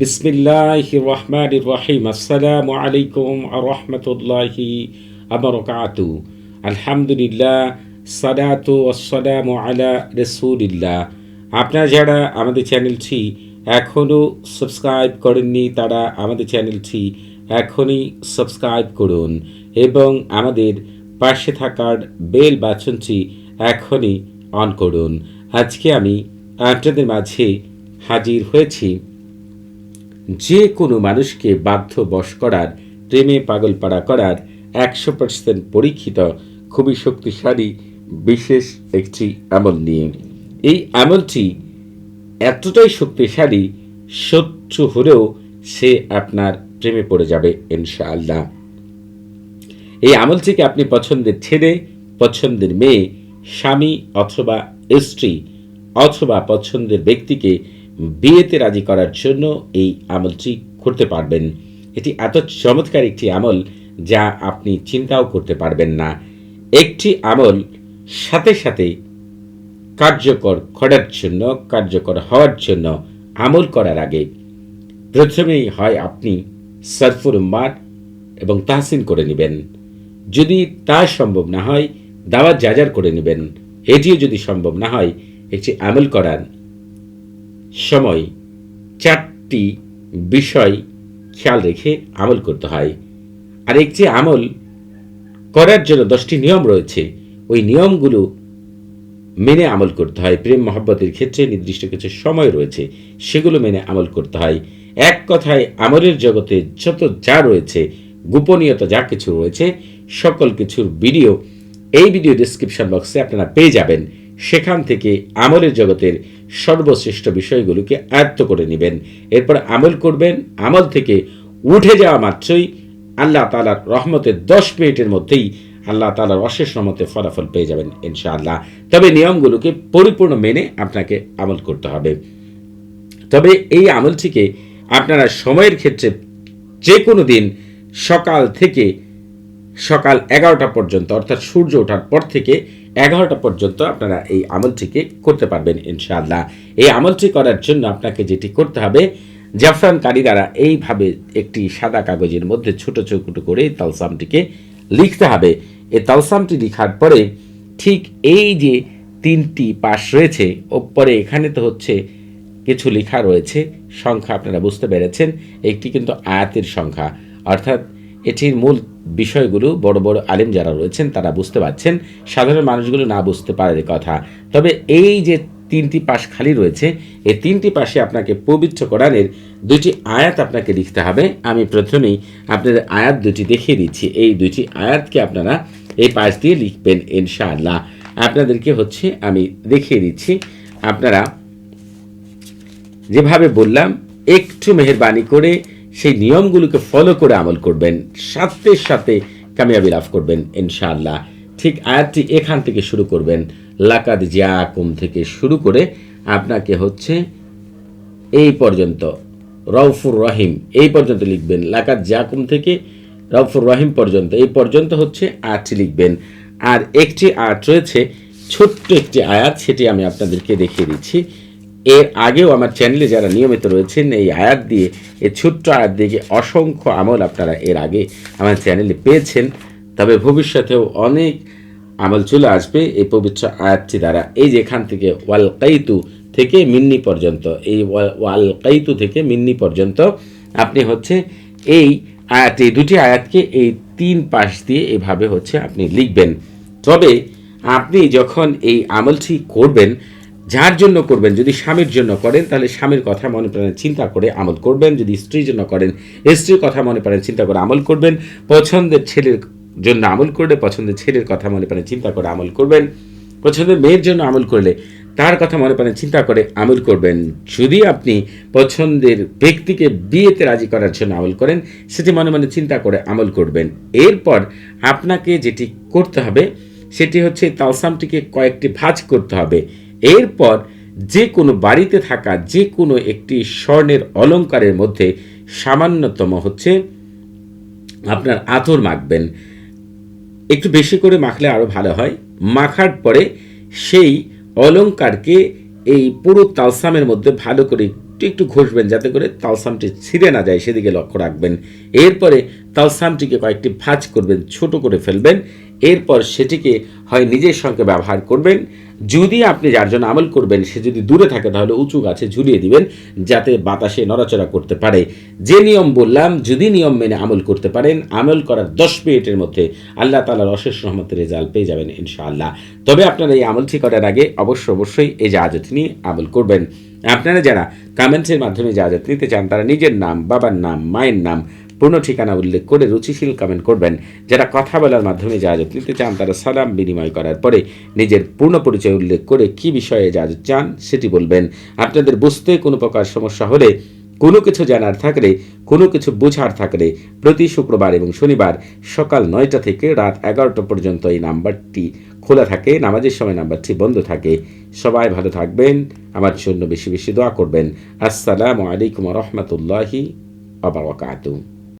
বিসমিল্লাহ রহমান রহিম। আসসালামু আলাইকুম রহমতুল্লাহি আবরকাতু আলহামদুলিল্লাহ, সালাতু আসসালামু আলা রসুলিল্লাহ। আপনারা যারা আমাদের চ্যানেলটি এখনও সাবস্ক্রাইব করেননি, তারা আমাদের চ্যানেলটি এখনই সাবস্ক্রাইব করুন এবং আমাদের পাশে থাকার বেল বাচনটি এখনই অন করুন। আজকে আমি আপনাদের মাঝে হাজির হয়েছি যে কোনো মানুষকে বাধ্য বশ করার, প্রেমে পাগলপাড়া করার একশো পার্সেন্ট পরীক্ষিত, খুবই শক্তিশালী, বিশেষ একটি আমল নিয়ে। এই আমলটি এতটাই শক্তিশালী, শত্রু হলেও সে আপনার প্রেমে পড়ে যাবে, ইনশাআল্লাহ। এই আমলটিকে আপনি পছন্দের ছেলে, পছন্দের মেয়ে, স্বামী অথবা স্ত্রী অথবা পছন্দের ব্যক্তিকে বিয়েতে রাজি করার জন্য এই আমলটি করতে পারবেন। এটি এত চমৎকার একটি আমল যা আপনি চিন্তাও করতে পারবেন না। একটি আমল সাথে সাথে কার্যকর করার জন্য, কার্যকর হওয়ার জন্য আমল করার আগে প্রথমেই হয় আপনি সরফুর মাঠ এবং তাহসিন করে নেবেন। যদি তা সম্ভব না হয়, দাওয়াত যাজার করে নেবেন। এটিও যদি সম্ভব না হয়, একটি আমল করার সময় চারটি বিষয় খেয়াল রেখে আমল করতে হয়। আর একটি আমল করার জন্য দশটি নিয়ম রয়েছে। ওই নিয়মগুলো মেনে আমল করতে হয়। প্রেম, মহব্বতের ক্ষেত্রে নির্দিষ্ট কিছু সময় রয়েছে, সেগুলো মেনে আমল করতে হয়। এক কথায়, আমলের জগতে যত যা রয়েছে, গোপনীয়তা যা কিছু রয়েছে, সকল কিছুর ভিডিও এই ভিডিও ডিসক্রিপশন বক্সে আপনারা পেয়ে যাবেন। সেখান থেকে আমলের জগতের সর্বশ্রেষ্ঠ বিষয়গুলোকে আয়ত্ত করে নেবেন। এরপর আমল করবেন। আমল থেকে উঠে যাওয়া মাত্রই আল্লাহ তালার রহমতের দশ মিনিটের মধ্যেই আল্লাহ তালার অশেষ রহমতে ফলাফল পেয়ে যাবেন ইনশাআল্লাহ। তবে নিয়মগুলোকে পরিপূর্ণ মেনে আপনাকে আমল করতে হবে। তবে এই আমলটিকে আপনারা সময়ের ক্ষেত্রে যে কোনো দিন সকাল থেকে সকাল এগারোটা পর্যন্ত অর্থাৎ সূর্য ওঠার পর থেকে এগারোটা পর্যন্ত আপনারা এই আমলটিকে করতে পারবেন, ইনশাআল্লাহ। এই আমলটি করার জন্য আপনাকে যেটি করতে হবে, জাফরান কারিদারা এইভাবে একটি সাদা কাগজের মধ্যে ছোট ছোট করে তালসামটিকে লিখতে হবে। এই তালসামটি লিখার পরে ঠিক এই যে তিনটি পাশ রয়েছে, ওপরে এখানে তো হচ্ছে কিছু লেখা রয়েছে, সংখ্যা আপনারা বুঝতে পেরেছেন, একটি কিন্তু আয়াতের সংখ্যা। অর্থাৎ এটির মূল বিষয়গুলো বড় বড় আলেম যারা রয়েছেন, তারা বুঝতে পারছেন। সাধারণ মানুষগুলো না বুঝতে পারে কথা। তবে এই যে তিনটি পাশ খালি রয়েছে, এই তিনটি পাশে আপনাকে পবিত্র কোরআনের দুটি আয়াত আপনাকে লিখতে হবে। আমি প্রথমেই আপনাদের আয়াত দুটি দেখিয়ে দিচ্ছি। এই দুটি আয়াতকে আপনারা এই পাশ দিয়ে লিখবেন, ইনশাআল্লাহ। আপনাদেরকে হচ্ছে আমি দেখিয়ে দিচ্ছি। আপনারা যেভাবে বললাম, একটু মেহরবানি করে সেই নিয়মগুলোকে ফলো করে আমল করবেন, সাথে সাথে কামিয়াবি লাভ করবেন, ইনশাআল্লাহ। ঠিক আয়াতটি এখান থেকে শুরু করবেন। লাকাদ জিয়াকুম থেকে শুরু করে আপনাকে হচ্ছে এই পর্যন্ত রউফুর রহিম, এই পর্যন্ত লিখবেন। লাকাত জাকুম থেকে রউফুর রহিম পর্যন্ত, এই পর্যন্ত হচ্ছে আয়াতটি লিখবেন। আর একটি আয়াত রয়েছে, ছোট্ট একটি আয়াত, সেটি আমি আপনাদেরকে দেখিয়ে দিচ্ছি। এর আগেও আমার চ্যানেলে যারা নিয়মিত রয়েছেন, এই আয়াত দিয়ে, এই ছোট্ট আয়াত দিয়ে অসংখ্য আমল আপনারা এর আগে আমার চ্যানেলে পেয়েছেন? তবে ভবিষ্যতেও অনেক আমল চলে আসবে এই পবিত্র আয়াতটি দ্বারা। এই যেখান থেকে ওয়াল কাইতু থেকে মিন্নি পর্যন্ত, এই ওয়াল কাইতু থেকে মিন্নি পর্যন্ত আপনি হচ্ছে এই আয়াত, এই দুটি আয়াতকে এই তিন পাশ দিয়ে এভাবে হচ্ছে আপনি লিখবেন। তবে আপনি যখন এই আমলটি করবেন যার জন্য করবেন, যদি স্বামীর জন্য করেন, তাহলে স্বামীর কথা মনে প্রাণে চিন্তা করে আমল করবেন। যদি স্ত্রীর জন্য করেন, স্ত্রীর কথা মনে প্রাণে চিন্তা করে আমল করবেন। পছন্দের ছেলের জন্য আমল করলে পছন্দের ছেলের কথা মনে প্রাণে চিন্তা করে আমল করবেন। পছন্দের মেয়ের জন্য আমল করলে তার কথা মনে প্রাণে চিন্তা করে আমল করবেন। যদি আপনি পছন্দের ব্যক্তিকে বিয়েতে রাজি করার জন্য আমল করেন, সেটি মনে মনে চিন্তা করে আমল করবেন। এরপর আপনাকে যেটি করতে হবে, সেটি হচ্ছে তালসামটিকে কয়েকটি ভাঁজ করতে হবে। এরপর যে কোনো বাড়িতে থাকা যে কোনো একটি স্বর্ণের অলঙ্কারের মধ্যে সামান্যতম হচ্ছে আপনার আতর মাখবেন। একটু বেশি করে মাখলে আরও ভালো হয়। মাখার পরে সেই অলঙ্কারকে এই পুরো তালসামের মধ্যে ভালো করে একটু ঘষবেন যাতে করে তালসামটি ছিঁড়ে না যায়, সেদিকে লক্ষ্য রাখবেন। এরপরে তালসামটিকে কয়েকটি ভাঁজ করবেন, ছোট করে ফেলবেন। এরপর সেটিকে হয় নিজের সঙ্গে ব্যবহার করবেন। যদি আপনি যার জন্য আমল করবেন, সে যদি দূরে থাকে, তাহলে উঁচু গাছে ঝুলিয়ে দিবেন, যাতে বাতাসে নড়াচড়া করতে পারে। যে নিয়ম বললাম, যদি নিয়ম মেনে আমল করতে পারেন, আমল করার দশ মিনিটের মধ্যে আল্লাহ তালার অশেষ রহমতের রেজাল্ট পেয়ে যাবেন ইনশাআল্লাহ। তবে আপনারা এই আমলটি করার আগে অবশ্য অবশ্যই এই জাহাজত নিয়ে আমল করবেন। আপনারা যারা কমেন্টসের মাধ্যমে যা যা নিতে চান, তারা নিজের নাম, বাবার নাম, মায়ের নাম পূর্ণ ঠিকানা উল্লেখ করে রুচিশীল কমেন্ট করবেন। যারা কথা বলার মাধ্যমে যা যা নিতে চান, তারা সালাম বিনিময় করার পরে নিজের পূর্ণ পরিচয় উল্লেখ করে কি বিষয়ে যা চান, সেটি বলবেন। আপনাদের বুঝতে কোনো প্রকার সমস্যা হলে কোনো কিছু জানার থাকলে, কোনো কিছু বোঝার থাকলে প্রতি শুক্রবার এবং শনিবার সকাল নয়টা থেকে রাত এগারোটা পর্যন্ত এই নাম্বারটি খোলা থাকে, নামাজের সময় নাম্বারটি বন্ধ থাকে। সবাই ভালো থাকবেন, আমার জন্য বেশি বেশি দোয়া করবেন। আসসালামু আলাইকুম রহমতুল্লাহি আবরকাতু